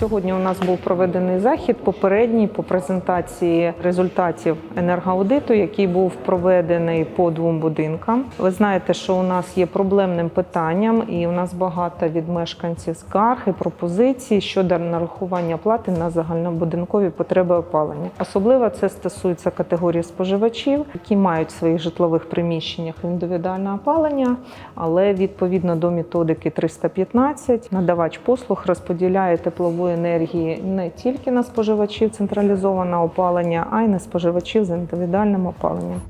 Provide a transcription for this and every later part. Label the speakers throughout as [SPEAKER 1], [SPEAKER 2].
[SPEAKER 1] Сьогодні у нас був проведений захід попередній по презентації результатів енергоаудиту, який був проведений по двом будинкам. Ви знаєте, що у нас є проблемним питанням, і у нас багато від мешканців скарг і пропозицій щодо нарахування плати на загальнобудинкові потреби опалення. Особливо це стосується категорії споживачів, які мають в своїх житлових приміщеннях індивідуальне опалення, але відповідно до методики 315 надавач послуг розподіляє теплової енергії не тільки на споживачів централізованого опалення, а й на споживачів з індивідуальним опаленням.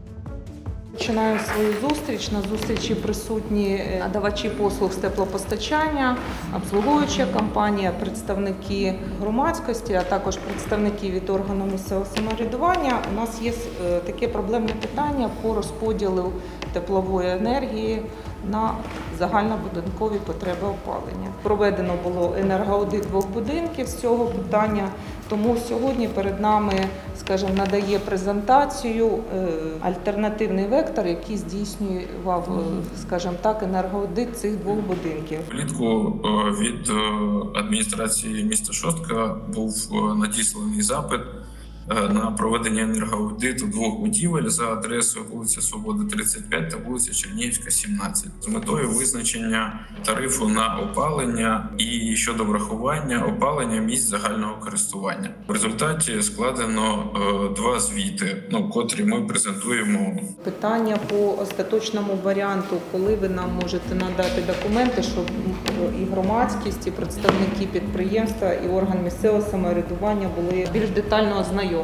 [SPEAKER 1] Починаю свою зустріч. На зустрічі присутні е, надавачі послуг з теплопостачання, обслуговуюча компанія, представники громадськості, а також представники від органу місцевого самоврядування. У нас є е, таке проблемне питання по розподілу теплової енергії на загальнобудинкові потреби опалення. Проведено було енергоаудит двох будинків з цього питання. Тому сьогодні перед нами, скажімо, надає презентацію е, альтернативний вектор, який здійснював, е, скажімо так, енергоаудит цих двох будинків.
[SPEAKER 2] Влітку е, від адміністрації міста Шостка був надісланий запит на проведення енергоаудиту двох будівель за адресою вулиця Свободи 35 та вулиця Чернігівська, 17 з метою визначення тарифу на опалення і щодо врахування опалення місць загального користування. В результаті складено е, два звіти, ну котрі ми презентуємо
[SPEAKER 1] Питання по остаточному варіанту, коли ви нам можете надати документи, щоб і громадськість, і представники підприємства, і орган місцевого самоврядування були більш детально ознайомлені.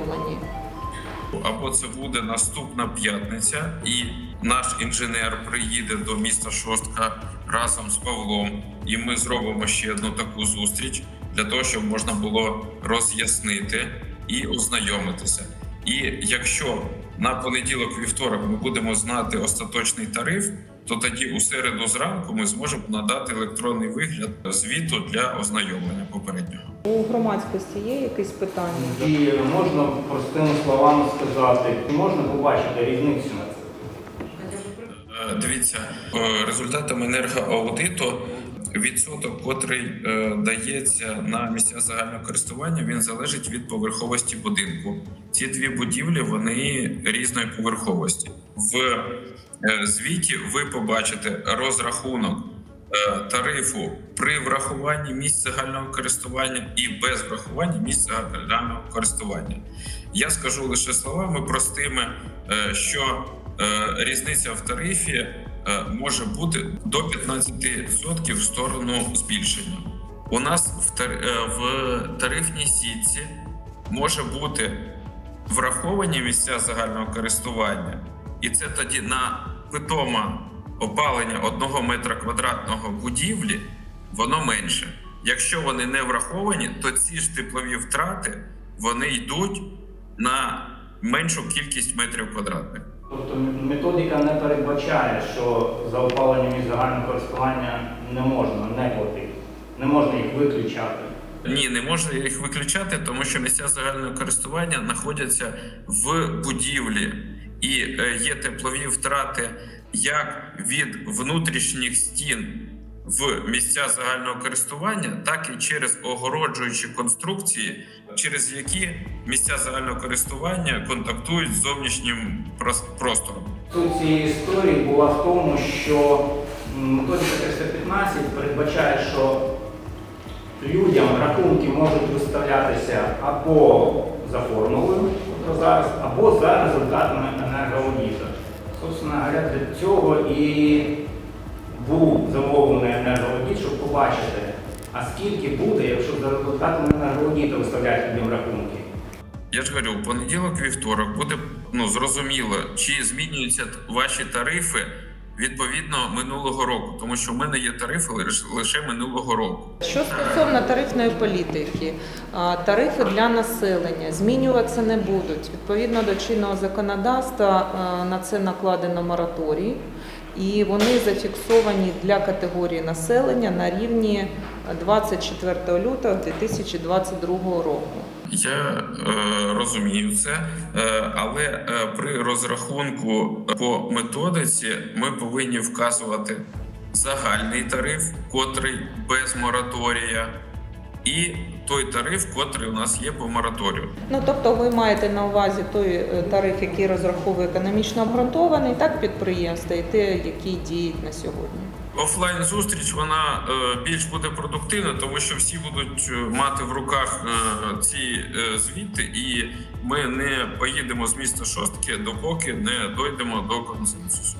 [SPEAKER 2] Або це буде наступна п'ятниця, і наш інженер приїде до міста Шостка разом з Павлом, і ми зробимо ще одну таку зустріч для того, щоб можна було роз'яснити і ознайомитися. І якщо на понеділок, вівторок ми будемо знати остаточний тариф, то тоді у середу зранку ми зможемо надати електронний вигляд звіту для ознайомлення попереднього.
[SPEAKER 1] У громадськості є якісь питання?
[SPEAKER 3] І можна простими словами сказати, можна побачити різницю на це.
[SPEAKER 2] Е, Дивіться, е, результатами енергоаудиту відсоток, котрий е, дається на місця загального користування, він залежить від поверховості будинку. Ці дві будівлі вони різної поверховості. В е, звіті ви побачите розрахунок е, тарифу при врахуванні місць загального користування і без врахування місць загального користування. Я скажу лише словами простими, е, що різниця в тарифі може бути до 15% в сторону збільшення. У нас в тарифній сітці може бути враховані місця загального користування, і це тоді на питоме опалення одного метра квадратного будівлі воно менше. Якщо вони не враховані, то ці ж теплові втрати вони йдуть на меншу кількість метрів квадратних.
[SPEAKER 3] Тобто методика не передбачає, що за опалення між загального користування не можна не платити, не можна їх виключати.
[SPEAKER 2] Ні, не можна їх виключати, тому що місця загального користування знаходяться в будівлі, і е, є теплові втрати як від внутрішніх стін в місця загального користування, так і через огороджуючі конструкції, через які місця загального користування контактують з зовнішнім простором.
[SPEAKER 3] Суть цієї історії була в тому, що методика 315 передбачає, що людям рахунки можуть виставлятися або за формулою, тобто або за результатами. Собственно говоря, для цього і був замовлений енергоаудит, щоб побачити, а скільки буде, якщо за результатами енергоаудиту виставляють людям рахунки.
[SPEAKER 2] Я ж говорю, в понеділок, вівторок буде ну зрозуміло, чи змінюються ваші тарифи відповідно минулого року, тому що в мене є тарифи лише, минулого року.
[SPEAKER 1] Що стосовно тарифної політики, тарифи для населення змінюватися не будуть. Відповідно до чинного законодавства на це накладено мораторій, і вони зафіксовані для категорії населення на рівні 24 лютого 2022 року.
[SPEAKER 2] Я е, розумію це, е, але е, при розрахунку по методиці ми повинні вказувати загальний тариф, котрий без мораторія, і той тариф, котрий у нас є по мораторію.
[SPEAKER 1] Ну тобто ви маєте на увазі той е, тариф, який розраховує економічно обґрунтований, так підприємства, і те, які діють на сьогодні.
[SPEAKER 2] Офлайн зустріч вона е, більш буде продуктивна, тому що всі будуть е, мати в руках е, ці звіти, і ми не поїдемо з міста шостки, допоки не дойдемо до консенсусу.